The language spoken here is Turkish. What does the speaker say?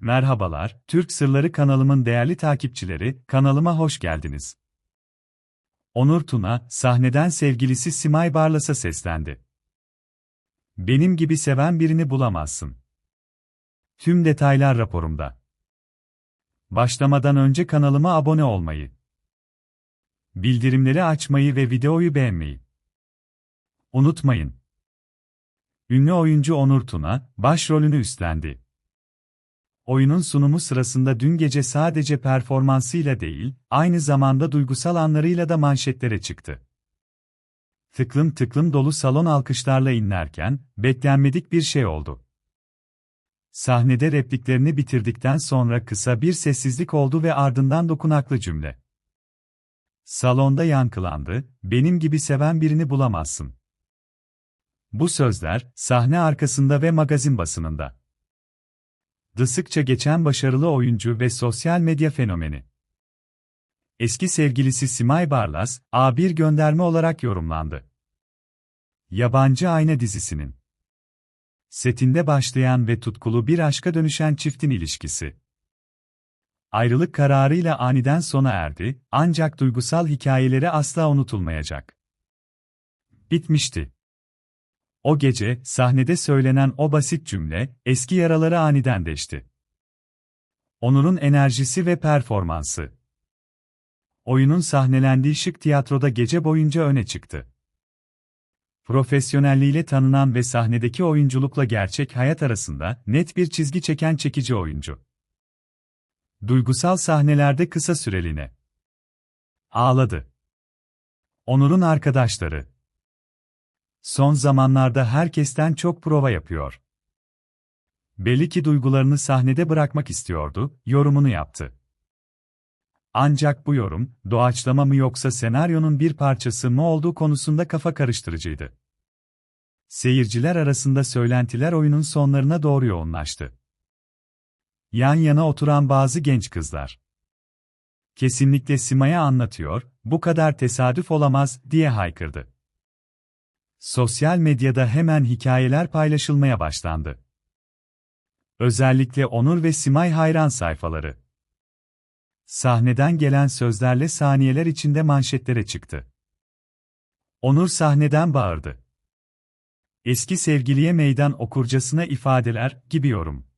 Merhabalar, Türk Sırları kanalımın değerli takipçileri, kanalıma hoş geldiniz. Onur Tuna, sahneden sevgilisi Simay Barlas'a seslendi. Benim gibi seven birini bulamazsın. Tüm detaylar raporumda. Başlamadan önce kanalıma abone olmayı, bildirimleri açmayı ve videoyu beğenmeyi unutmayın. Ünlü oyuncu Onur Tuna, başrolünü üstlendi. Oyunun sunumu sırasında dün gece sadece performansıyla değil, aynı zamanda duygusal anlarıyla da manşetlere çıktı. Tıklım tıklım dolu salon alkışlarla inlerken, beklenmedik bir şey oldu. Sahnede repliklerini bitirdikten sonra kısa bir sessizlik oldu ve ardından dokunaklı cümle. Salonda yankılandı, benim gibi seven birini bulamazsın. Bu sözler, sahne arkasında ve magazin basınında. Dısıkça geçen başarılı oyuncu ve sosyal medya fenomeni. Eski sevgilisi Simay Barlas, A1 gönderme olarak yorumlandı. Yabancı Ayna dizisinin setinde başlayan ve tutkulu bir aşka dönüşen çiftin ilişkisi. Ayrılık kararıyla aniden sona erdi, ancak duygusal hikayeleri asla unutulmayacak. Bitmişti. O gece, sahnede söylenen o basit cümle, eski yaraları aniden deşti. Onur'un enerjisi ve performansı. Oyunun sahnelendiği şık tiyatroda gece boyunca öne çıktı. Profesyonelliğiyle tanınan ve sahnedeki oyunculukla gerçek hayat arasında net bir çizgi çeken çekici oyuncu. Duygusal sahnelerde kısa süreliğine ağladı. Onur'un arkadaşları Son zamanlarda herkesten çok prova yapıyor. Belli ki duygularını sahnede bırakmak istiyordu, yorumunu yaptı. Ancak bu yorum, doğaçlama mı yoksa senaryonun bir parçası mı olduğu konusunda kafa karıştırıcıydı. Seyirciler arasında söylentiler oyunun sonlarına doğru yoğunlaştı. Yan yana oturan bazı genç kızlar. Kesinlikle Sima'ya anlatıyor, bu kadar tesadüf olamaz, diye haykırdı. Sosyal medyada hemen hikayeler paylaşılmaya başlandı. Özellikle Onur ve Simay hayran sayfaları. Sahneden gelen sözlerle saniyeler içinde manşetlere çıktı. Onur sahneden bağırdı. Eski sevgiliye meydan okurcasına ifadeler gibi yorum.